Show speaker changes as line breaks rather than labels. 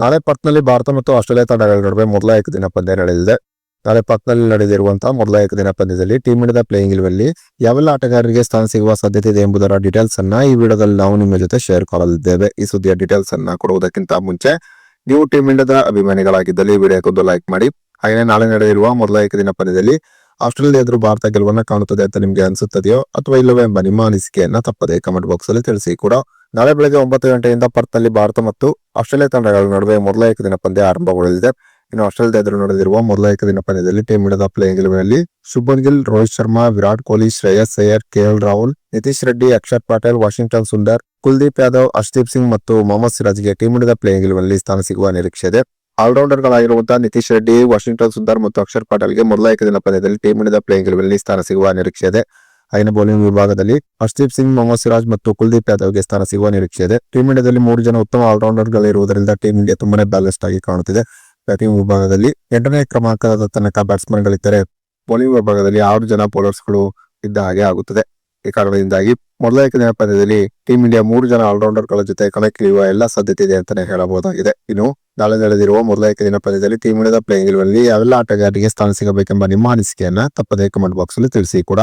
ನಾಳೆ ಪತ್ನಲ್ಲಿ ಭಾರತ ಮತ್ತು ಆಸ್ಟ್ರೇಲಿಯಾ ತಂಡಗಳ ನಡುವೆ ಮೊದಲ ಏಕದಿನ ಪಂದ್ಯ ನಡೆದಿದೆ. ನಾಳೆ ಪತ್ನಲ್ಲಿ ನಡೆದಿರುವಂತಹ ಮೊದಲ ಏಕದಿನ ಪಂದ್ಯದಲ್ಲಿ ಟೀಮ್ ಇಂಡಿಯಾದ ಪ್ಲೇಯಿಂಗ್ ಇಲ್ವಲ್ಲಿ ಯಾವೆಲ್ಲ ಆಟಗಾರರಿಗೆ ಸ್ಥಾನ ಸಿಗುವ ಸಾಧ್ಯತೆ ಇದೆ ಎಂಬುದರ ಡೀಟೇಲ್ಸ್ ಅನ್ನ ಈ ವಿಡಿಯೋದಲ್ಲಿ ನಾವು ನಿಮ್ಮ ಜೊತೆ ಶೇರ್ ಮಾಡಲಿದ್ದೇವೆ. ಈ ಸುದ್ದಿಯ ಡೀಟೇಲ್ಸ್ ಅನ್ನ ಕೊಡುವುದಕ್ಕಿಂತ ಮುಂಚೆ ನೀವು ಟೀಮ್ ಇಂಡಿಯಾದ ಅಭಿಮಾನಿಗಳಾಗಿದ್ದಲ್ಲಿ ವಿಡಿಯೋಕ್ಕೊಂದು ಲೈಕ್ ಮಾಡಿ. ಹಾಗೆ ನಾಳೆ ನಡೆದಿರುವ ಮೊದಲ ಏಕದಿನ ಪಂದ್ಯದಲ್ಲಿ ಆಸ್ಟ್ರೇಲಿಯಾ ಎದುರು ಭಾರತ ಗೆಲುವನ್ನ ಕಾಣುತ್ತದೆ ಅಂತ ನಿಮ್ಗೆ ಅನ್ಸುತ್ತದೆಯೋ ಅಥವಾ ಇಲ್ಲವೇ ಎಂಬ ನಿಮ್ಮ ಅನಿಸಿಕೆಯನ್ನ ತಪ್ಪದೆ ಕಮೆಂಟ್ ಬಾಕ್ಸ್ ಅಲ್ಲಿ ತಿಳಿಸಿ ಕೂಡ. ನಾಳೆ ಬೆಳಗ್ಗೆ ಒಂಬತ್ತು ಗಂಟೆಯಿಂದ ಪರ್ತ್ನಲ್ಲಿ ಭಾರತ ಮತ್ತು ಆಸ್ಟ್ರೇಲಿಯಾ ತಂಡಗಳ ನಡುವೆ ಮೊದಲ ಏಕದಿನ ಪಂದ್ಯ ಆರಂಭಗೊಳ್ಳಲಿದೆ. ಇನ್ನು ಆಸ್ಟ್ರೇಲಿಯಾ ಎದುರು ನಡೆದಿರುವ ಮೊದಲ ಏಕದಿನ ಪಂದ್ಯದಲ್ಲಿ ಟೀಮ್ ಇಂಡಿಯಾದ ಪ್ಲೇಯಿಂಗ್ ಗೆಲುವಿನಲ್ಲಿ ಶುಭನ್ ಗಿಲ್, ರೋಹಿತ್ ಶರ್ಮಾ, ವಿರಾಟ್ ಕೊಹ್ಲಿ, ಶ್ರೇಯಸ್ ಅಯ್ಯರ್ ಕೆಎಲ್ ರಾಹುಲ್, ನಿತೀಶ್ ರೆಡ್ಡಿ, ಅಕ್ಷರ್ ಪಟೇಲ್, ವಾಷಿಂಗ್ಟನ್ ಸುಂದರ್, ಕುಲ್ದೀಪ್ ಯಾದವ್ ಅಶ್ದೀಪ್ ಸಿಂಗ್ ಮತ್ತು ಮೊಹಮ್ಮದ್ ಸಿರಾಜ್ಗೆ ಟೀಮ್ ಇಂಡಿಯಾದ ಪ್ಲೇಯಿಂಗ್ನಲ್ಲಿ ಸ್ಥಾನ ಸಿಗುವ ನಿರೀಕ್ಷೆ ಇದೆ. ಆಲ್ರೌಂಡರ್ ಗಳಾಗಿರುವಂತಹ ನಿತೀಶ್ ರೆಡ್ಡಿ, ವಾಷಿಂಗ್ಟನ್ ಸುಂದರ್ ಮತ್ತು ಅಕ್ಷರ್ ಪಟೇಲ್ಗೆ ಮೊದಲ ಏಕದಿನ ಪಂದ್ಯದಲ್ಲಿ ಟೀಮ್ ಇಂಡಿಯಾದ ಪ್ಲೇಯಿಂಗ್ನಲ್ಲಿ ಸ್ಥಾನ ಸಿಗುವ ನಿರೀಕ್ಷೆ ಇದೆ. ಐನ ಬೌಲಿಂಗ್ ವಿಭಾಗದಲ್ಲಿ ಹರ್ಷದೀಪ್ ಸಿಂಗ್ ಮೊಹಮ್ಮದ್ ಸಿರಾಜ್ ಮತ್ತು ಕುಲ್ದೀಪ್ ಯಾದವ್ಗೆ ಸ್ಥಾನ ಸಿಗುವ ನಿರೀಕ್ಷೆ ಇದೆ. ಟೀಮ್ ಇಂಡಿಯಾದಲ್ಲಿ ಮೂರು ಜನ ಉತ್ತಮ ಆಲ್ರೌಂಡರ್ ಗಳಿರುವುದರಿಂದ ಟೀಮ್ ಇಂಡಿಯಾ ತುಂಬಾನೇ ಬ್ಯಾಲೆನ್ಸ್ಡ್ ಆಗಿ ಕಾಣುತ್ತಿದೆ. ಬ್ಯಾಟಿಂಗ್ ವಿಭಾಗದಲ್ಲಿ ಎಂಟನೇ ಕ್ರಮಾಂಕದ ತನಕ ಬ್ಯಾಟ್ಸ್ಮನ್ ಗಳಿದ್ದರೆ ಬೌಲಿಂಗ್ ವಿಭಾಗದಲ್ಲಿ ಆರು ಜನ ಬೌಲರ್ಸ್ಗಳು ಇದ್ದ ಹಾಗೆ ಆಗುತ್ತದೆ. ಈ ಕಾರಣದಿಂದಾಗಿ ಮೊದಲ ಪಂದ್ಯದಲ್ಲಿ ಟೀಂ ಇಂಡಿಯಾ ಮೂರು ಜನ ಆಲ್ರೌಂಡರ್ಗಳ ಜೊತೆ ಕಣಕ್ಕಿಳಿಯುವ ಎಲ್ಲ ಸಾಧ್ಯತೆ ಇದೆ ಅಂತಾನೆ ಹೇಳಬಹುದಾಗಿದೆ. ಇನ್ನು ನಾಳೆ ನಡೆದಿರುವ ಮೊದಲ ಏಕದಿನ ಪಂದ್ಯದಲ್ಲಿ ಟೀಮ್ ಇಂಡಿಯಾದ ಪ್ಲೇಯಿಂಗ್ ಅಲ್ಲಿ ಯಾವೆಲ್ಲ ಆಟಗಾರರಿಗೆ ಸ್ಥಾನ ಸಿಗಬೇಕೆಂಬ ನಿಮ್ಮ ಅನಿಸಿಕೆಯನ್ನ ತಪ್ಪದೇ ಕಮೆಂಟ್ ಬಾಕ್ಸ್ ಅಲ್ಲಿ ತಿಳಿಸಿ ಕೂಡ.